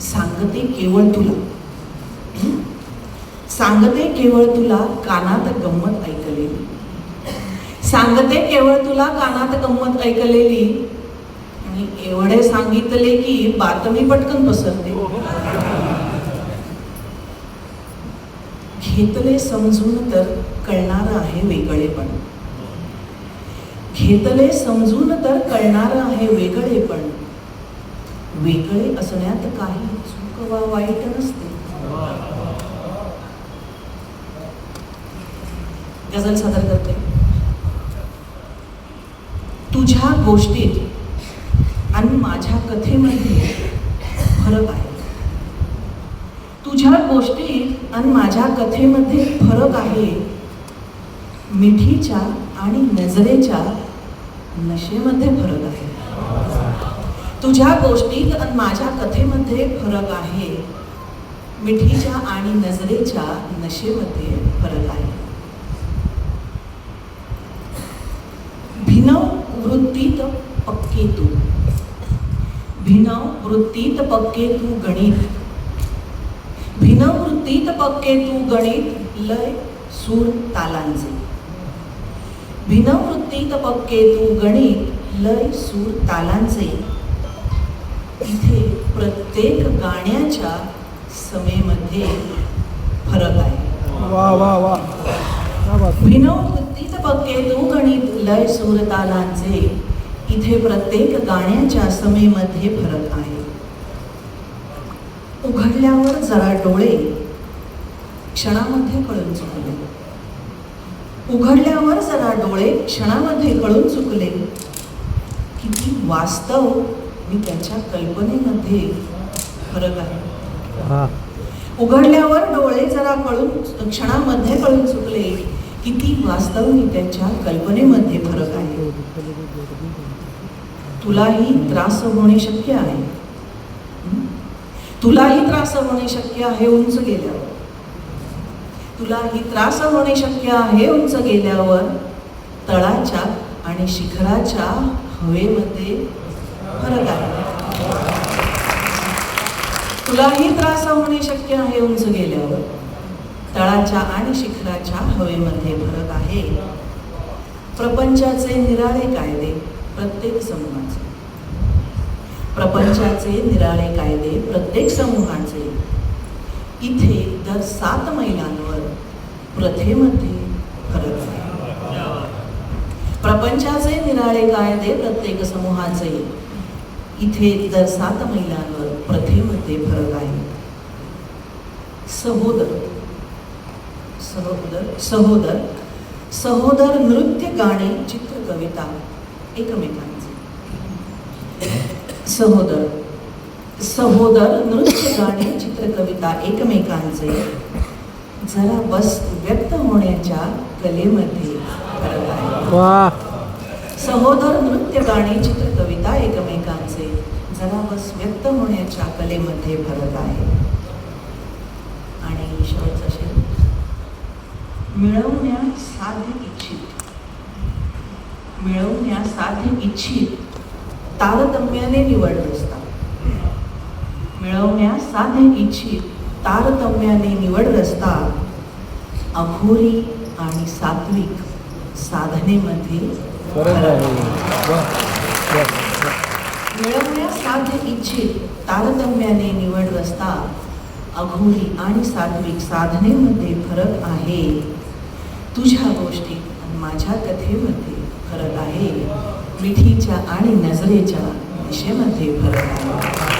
सांगते केवळ तुला. सांगते केवळ तुला कानात गंमत ऐकलेली. सांगते केवळ तुला कानात गंमत ऐकलेली. आणि एवढे सांगितले की बातमी पटकन पसरते. घेतले समजून तर कळणार आहे वेगळेपण. घेतले समजून तर कळणार आहे वेगळेपण. वेगळे असण्यात काही चूक वा वाईट नसते. गझल सादर करते. तुझ्या गोष्टीत आणि माझ्या कथेमध्ये फरक आहे. तुझ्या गोष्टीत आणि माझ्या कथेमध्ये फरक आहे. मिठीच्या आणि नजरेच्या नशेमध्ये फरक आहे. तुझ्या गोष्टीत आणि माझ्या कथेमध्ये फरक आहे. मिठीच्या आणि नजरेच्या नशेमध्ये फरक आहे. भिनव वृत्तीत पक्के तू. भिनव वृत्तीत पक्के तू गणित. भिनव वृत्तीत पक्के तू गणित लय सूर तालांचे. भिनव वृत्तीत पक्के तू गणित लय सूर तालांचे. इथे प्रत्येक गाण्याच्या समेमध्ये फरक आहे. वा वा वा. वृत्तीत पक्के तू गणित लय सूर तालांचे इथे प्रत्येक गाण्याच्या समेमध्ये फरक आहे. उघडल्यावर जरा डोळे क्षणामध्ये कळून चुकले. उघडल्यावर जरा डोळे क्षणामध्ये कळून चुकले. किती वास्तव मी त्याच्या कल्पनेमध्ये फरक आहे. उघडल्यावर डोळे जरा कळून क्षणामध्ये कळून चुकले किती वास्तव मी त्याच्या कल्पनेमध्ये फरक आहे. तुलाही त्रास होणे शक्य आहे? तुलाही त्रास होणे शक्य आहे उंच गेल्यावर. तुलाही त्रास होणे शक्य आहे उंच गेल्यावर. तळाच्या आणि शिखराच्या हवेमध्ये फरक आहे. तुलाही त्रास होणे शक्य आहे उंच गेल्यावर. तळाच्या आणि शिखराच्या हवेमध्ये फरक आहे. प्रपंचाचे निराळे कायदे प्रत्येक समूहाचे. प्रपंचाचे निराळे कायदे प्रत्येक समूहाचे. इथे दर सात मैलांवर प्रथेमध्ये फरक आहे. प्रपंचाचे निराळे कायदे प्रत्येक समूहाचे. इथे दर सात मैलांवर प्रथेमध्ये फरक आहे. सहोदर सहोदर सहोदर सहोदर नृत्य गाणे चित्र कविता एकमेकांचे. सहोदर सहोदर नृत्य गाणे चित्रकविता एकमेकांचे. जरा बस व्यक्त होण्याच्या कलेमध्ये फरक आहे. सहोदर नृत्य गाणे चित्रकविता एकमेकांचे. जरा बस व्यक्त होण्याच्या कलेमध्ये भरत आहे. आणि शेवटचा शेर मिळवण्या साधे इच्छित. मिळवण्या साधे इच्छित. तारतम्याने निवड रस्ता मिळवण्या साधे इच्छित. तारतम्याने निवड रस्ता अघोरी आणि सात्विक. साधनेमध्ये मिळवण्या साध्य इच्छित तारतम्याने निवड रस्ता अघोरी आणि सात्विक साधनेमध्ये फरक आहे. तुझ्या गोष्टीत आणि माझ्या कथेमध्ये फरक आहे. मिठीच्या आणि नजरेच्या दिशेमध्ये फरक आहे.